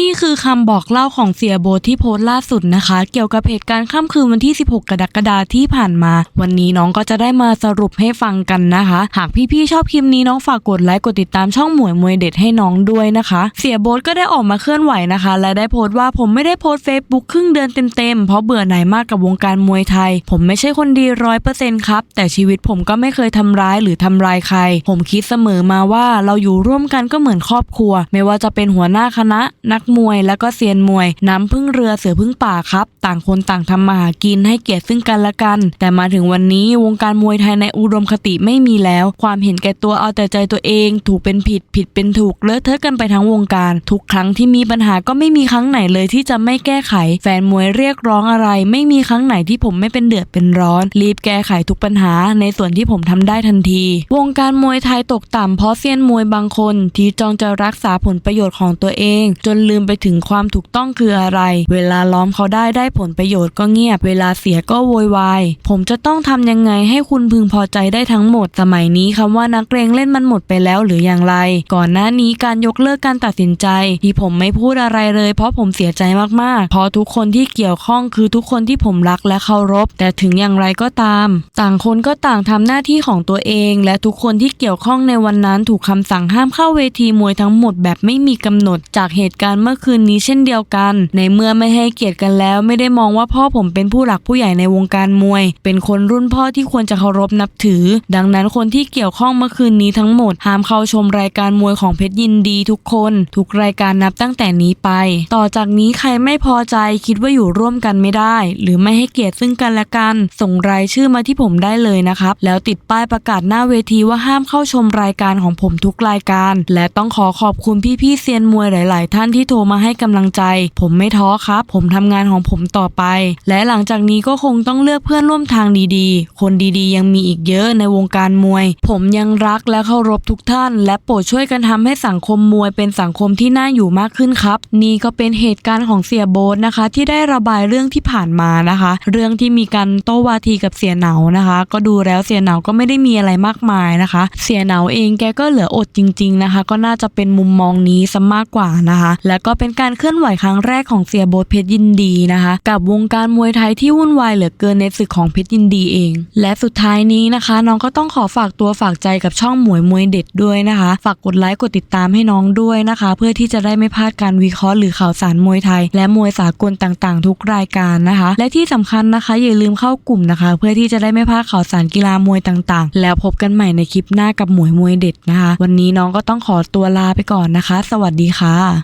นี่คือคำบอกเล่าของเสียโบทที่โพสต์ล่าสุดนะคะ เกี่ยวกับเหตุการณ์ค่ำคืนวันที่ 16 กรกฎาคมที่ผ่านมา วันนี้น้องก็จะได้มาสรุปให้ฟังกันนะคะ หากพี่ๆชอบคลิปนี้น้องฝากกดไลค์กดติดตามช่องหมวยมวยเด็ดให้น้องด้วยนะคะ เสียโบทก็ได้ออกมาเคลื่อนไหวนะคะ และได้โพสต์ว่าผมไม่ได้โพสต์เฟซบุ๊กครึ่งเดือนเต็มๆเพราะเบื่อหน่ายมากกับวงการมวยไทย ผมไม่ใช่คนดีร้อยเปอร์เซ็นต์ครับแต่ชีวิตผมก็ไม่เคยทำร้ายหรือทำลายใคร ผมคิดเสมอมาว่าเราอยู่ร่วมกันก็เหมือนครอบครัว ไม่ว่าจะเป็นหัวหน้าคณะนักมวยและก็เซียนมวย น้ำพึ่งเรือเสือพึ่งป่าครับ ต่างคนต่างทำมาหากินให้เกียรติซึ่งกันและกัน แต่มาถึงวันนี้วงการมวยไทยในอุดมคติไม่มีแล้ว ความเห็นแก่ตัวเอาแต่ใจตัวเอง ถูกเป็นผิดผิดเป็นถูกเลอะเทอะกันไปทั้งวงการ ทุกครั้งที่มีปัญหาก็ไม่มีครั้งไหนเลยที่จะไม่แก้ไข แฟนมวยเรียกร้องอะไร ไม่มีครั้งไหนที่ผมไม่เป็นเดือดเป็นร้อน รีบแก้ไขทุกปัญหาในส่วนที่ผมทำได้ทันที วงการมวยไทยตกต่ำเพราะเซียนมวยบางคน ที่จองจะรักษาผลประโยชน์ของตัวเอง จนลืืมไปถึงความถูกต้องคืออะไร เวลาล้อมเขาได้ได้ผลประโยชน์ก็เงียบ เวลาเสียก็โวยวาย ผมจะต้องทำยังไงให้คุณพึงพอใจได้ทั้งหมด สมัยนี้คำว่านักเรงเล่นมันหมดไปแล้วหรืออย่างไร ก่อนหน้านี้การยกเลิกการตัดสินใจ ที่ผมไม่พูดอะไรเลย เพราะผมเสียใจมากๆ เพราะทุกคนที่เกี่ยวข้องคือทุกคนที่ผมรักและเคารพ แต่ถึงอย่างไรก็ตาม ต่างคนก็ต่างทำหน้าที่ของตัวเอง และทุกคนที่เกี่ยวข้องในวันนั้นถูกคำสั่งห้ามเข้าเวทีมวยทั้งหมดแบบไม่มีกำหนดจากเหตุการณ์เมื่อคืนนี้เช่นเดียวกัน ในเมื่อไม่ให้เกียรติกันแล้ว ไม่ได้มองว่าพ่อผมเป็นผู้หลักผู้ใหญ่ในวงการมวย เป็นคนรุ่นพ่อที่ควรจะเคารพนับถือ ดังนั้นคนที่เกี่ยวข้องเมื่อคืนนี้ทั้งหมดห้ามเข้าชมรายการมวยของเพชรยินดีทุกคน ทุกรายการนับตั้งแต่นี้ไป ต่อจากนี้ใครไม่พอใจคิดว่าอยู่ร่วมกันไม่ได้ หรือไม่ให้เกียรติซึ่งกันและกัน ส่งรายชื่อมาที่ผมได้เลยนะครับ แล้วติดป้ายประกาศหน้าเวทีว่าห้ามเข้าชมรายการของผมทุกรายการ และต้องขอขอบคุณพี่ๆเซียนมวยหลาย ๆ ท่านที่โทรมาให้กำลังใจ ผมไม่ท้อครับ ผมทำงานของผมต่อไป และหลังจากนี้ก็คงต้องเลือกเพื่อนร่วมทางดีๆ คนดีๆ ยังมีอีกเยอะในวงการมวย ผมยังรักและเคารพทุกท่าน และโปรดช่วยกันทำให้สังคมมวยเป็นสังคมที่น่าอยู่มากขึ้นครับ นี่ก็เป็นเหตุการณ์ของเสียโบ๊ทนะคะ ที่ได้ระบายเรื่องที่ผ่านมานะคะ เรื่องที่มีการโต้วาทีกับเสียเหนานะคะ ก็ดูแล้วเสียเหนาก็ไม่ได้มีอะไรมากมายนะคะ เสียเหนาเองแกก็เหลืออดจริง ๆนะคะ ก็น่าจะเป็นมุมมองนี้ซะมากกว่านะคะแล้วก็เป็นการเคลื่อนไหวครั้งแรกของเสียโบ๊ทเพชรยินดีนะคะ กับวงการมวยไทยที่วุ่นวายเหลือเกินในศึกของเพชรยินดีเอง และสุดท้ายนี้นะคะ น้องก็ต้องขอฝากตัวฝากใจกับช่องหมวยมวยเด็ดด้วยนะคะ ฝากกดไลค์กดติดตามให้น้องด้วยนะคะ เพื่อที่จะได้ไม่พลาดการวิเคราะห์หรือข่าวสารมวยไทย และมวยสากลต่างๆ ทุกรายการนะคะ และที่สำคัญนะคะอย่าลืมเข้ากลุ่มนะคะ เพื่อที่จะได้ไม่พลาดข่าวสารกีฬามวยต่างๆ แล้วพบกันใหม่ในคลิปหน้ากับหมวยมวยเด็ดนะคะ วันนี้น้องก็ต้องขอตัวลาไปก่อนนะคะ สวัสดีค่ะ